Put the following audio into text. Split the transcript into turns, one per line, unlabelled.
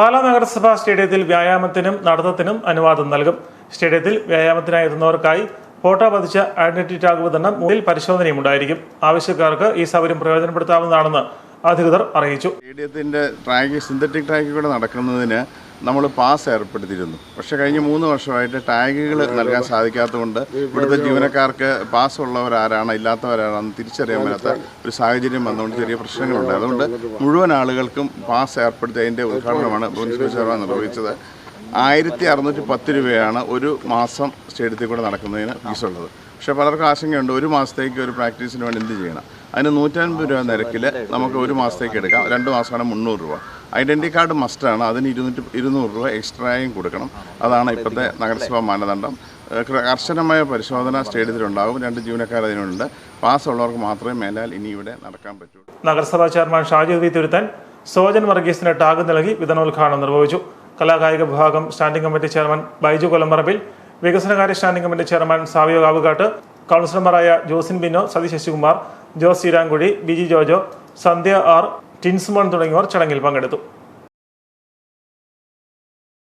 പാലാ നഗരസഭാ സ്റ്റേഡിയത്തിൽ വ്യായാമത്തിനും നടത്തത്തിനും അനുവാദം നൽകും. സ്റ്റേഡിയത്തിൽ വ്യായാമത്തിനായി എത്തുന്നവർക്കായി ഫോട്ടോ പതിച്ച ഐഡന്റിറ്റി ടാഗ് വിതരണം മുന്നിൽ പരിശോധനയും ഉണ്ടായിരിക്കും. ആവശ്യക്കാർക്ക് ഈ സൗകര്യം പ്രയോജനപ്പെടുത്താവുന്നതാണെന്ന് അധികൃതർ അറിയിച്ചു.
സ്റ്റേഡിയത്തിന്റെ ട്രാക്ക് സിന്തറ്റിക് ട്രാക്കിൽ കൂടെ നടക്കുന്നതിന് നമ്മൾ പാസ് ഏർപ്പെടുത്തിയിരുന്നു. പക്ഷേ കഴിഞ്ഞ മൂന്ന് വർഷമായിട്ട് ടാഗുകൾ നൽകാൻ സാധിക്കാത്തതുകൊണ്ട് ഇവിടുത്തെ ജീവനക്കാർക്ക് പാസ് ഉള്ളവരാരാണ് ഇല്ലാത്തവരാരാണെന്ന് തിരിച്ചറിയാൻ പറ്റാത്ത ഒരു സാഹചര്യം വന്നുകൊണ്ട് ചെറിയ പ്രശ്നങ്ങളുണ്ട്. അതുകൊണ്ട് മുഴുവൻ ആളുകൾക്കും പാസ് ഏർപ്പെടുത്തി അതിന്റെ ഉദ്ഘാടനമാണ് മുനിസിപ്പൽ ചെയർമാൻ നിർവഹിച്ചത്. ആയിരത്തി അറുന്നൂറ്റി പത്ത് രൂപയാണ് ഒരു മാസം സ്റ്റേഡിയത്തിൽ കൂടെ നടക്കുന്നതിന് ഫീസ് ഉള്ളത്. പക്ഷേ പലർക്കും ആശങ്കയുണ്ട് ഒരു മാസത്തേക്ക് ഒരു പ്രാക്ടീസിന് വേണ്ടി എന്ത് ചെയ്യണം? അതിന് നൂറ്റൻപത് രൂപ നിരക്കിൽ നമുക്ക് ഒരു മാസത്തേക്ക് എടുക്കാം. രണ്ട് മാസമാണ് മുന്നൂറ് രൂപ. ഐഡന്റി കാർഡ് മസ്റ്റാണ്. അതിന് ഇരുന്നൂറ്റി ഇരുന്നൂറ് രൂപ എക്സ്ട്രായും കൊടുക്കണം. അതാണ് ഇപ്പോഴത്തെ നഗരസഭാ മാനദണ്ഡം. കർശനമായ പരിശോധന സ്റ്റേഡിയത്തിലുണ്ടാകും രണ്ട് ജീവനക്കാർ അതിനുണ്ട്. പാസ് ഉള്ളവർക്ക് മാത്രമേ മേലാൽ ഇനി ഇവിടെ നടക്കാൻ പറ്റൂ.
നഗരസഭാ ചെയർമാൻ ഷാജി വി തിരുത്തൻ സോജൻ വർഗീസിന് ടാഗ് നൽകി വിതരണോദ്ഘാടനം നിർവഹിച്ചു. കലാകായിക വിഭാഗം standing committee chairman Baiju Kolamparambil വികസനകാര്യ standing committee chairman Savio Kavukattu കൗൺസിലർമാരായ Josin Bino Sathi Sasikumar Jose Cheeramkuzhi B G Jojo Sandhya R Tinsmon തുടങ്ങിയവർ ചടങ്ങിൽ പങ്കെടുത്തു